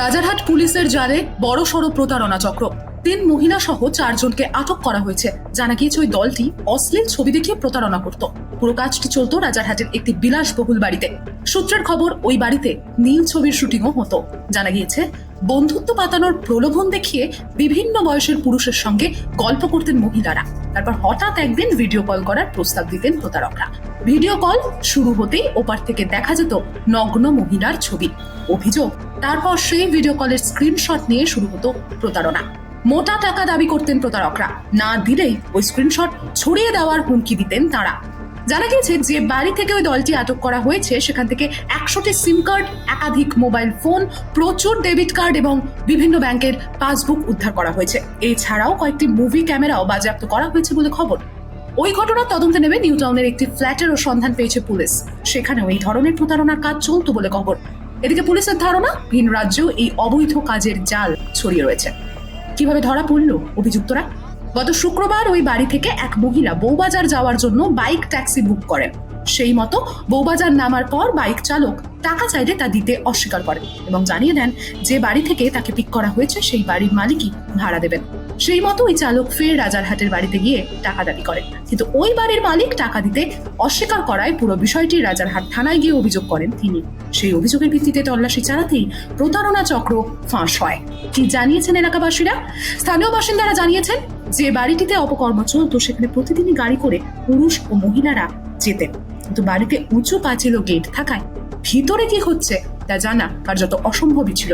রাজারহাট পুলিশের জালে বড় সড় প্রতারণা চক্র। তিন মহিলা সহ চারজনকে আটক করা হয়েছে। জানা গিয়েছে ওই দলটি অশ্লীল ছবি দেখিয়ে প্রতারণা করত। পুরো কাজটি চলতো রাজারহাটের একটি বিলাসবহুল বাড়িতে। সূত্রের খবর, ওই বাড়িতে নীল ছবির শুটিংও হতো। জানা গিয়েছে, বন্ধুত্ব পাতানোর প্রলোভন দেখিয়ে বিভিন্ন বয়সের পুরুষের সঙ্গে গল্প করতেন মহিলারা। তারপর হঠাৎ একদিন ভিডিও কল করার প্রস্তাব দিতেন প্রতারকরা। ভিডিও কল শুরু হতেই ওপার থেকে দেখা যেত নগ্ন মহিলার ছবি। অভিযোগ, তারপর সেই ভিডিও কলের স্ক্রিনশট নিয়ে শুরু হতো প্রতারণা। মোটা টাকা দাবি করতেন প্রতারকরা। না দিলেই ওই স্ক্রিনশট ছড়িয়ে দেওয়ার হুমকি দিতেন তারা। জানা গিয়েছে যে বাড়ি থেকে ওই দলটি আটক করা হয়েছে, সেখান থেকে একশোটি সিম কার্ড একাধিক মোবাইল ফোন প্রচুর ডেবিট কার্ড এবং বিভিন্ন ব্যাংকের পাসবুক উদ্ধার করা হয়েছে। এছাড়াও কয়েকটি মুভি ক্যামেরাও বাজেয়াপ্ত করা হয়েছে বলে খবর। ওই ঘটনার তদন্তে নেমে নিউ টাউনের একটি ফ্ল্যাটেরও সন্ধান পেয়েছে পুলিশ। সেখানেও এই ধরনের প্রতারণার কাজ চলতো বলে খবর। এদিকে পুলিশের ধারণা, ভিন রাজ্যেও এই অবৈধ কাজের জাল ছড়িয়ে রয়েছে। কীভাবে ধরা পড়ল অভিযুক্তরা? গত শুক্রবার ওই বাড়ি থেকে এক মহিলা বৌবাজার যাওয়ার জন্য বাইক ট্যাক্সি বুক করেন। সেই মতো বৌবাজার নামার পর বাইক চালক টাকা চাইলে তা দিতে অস্বীকার করেন এবং জানিয়ে দেন যে বাড়ি থেকে তাকে পিক করা হয়েছে, সেই বাড়ির মালিকই ভাড়া দেবেন। সেই মতো ওই চালক ফের রাজারহাটের বাড়িতে গিয়ে টাকা দাবি করেন। কিন্তু ওই বাড়ির মালিক টাকা দিতে অস্বীকার করায় পুরো বিষয়টি রাজারহাট থানায় গিয়ে অভিযোগ করেন তিনি। সেই অভিযোগের ভিত্তিতে তল্লাশি চালাতেই প্রতারণা চক্র ফাঁস হয়। কি জানিয়েছেন এলাকাবাসীরা? স্থানীয় বাসিন্দারা জানিয়েছেন, যে বাড়িটিতে অপকর্ম চলতো, সেখানে প্রতিদিনই গাড়ি করে পুরুষ ও মহিলারা যেতেন। কিন্তু বাড়িতে উঁচু পাঁচিল গেট থাকায় ভিতরে কি হচ্ছে তা জানা কার্যত অসম্ভবই ছিল।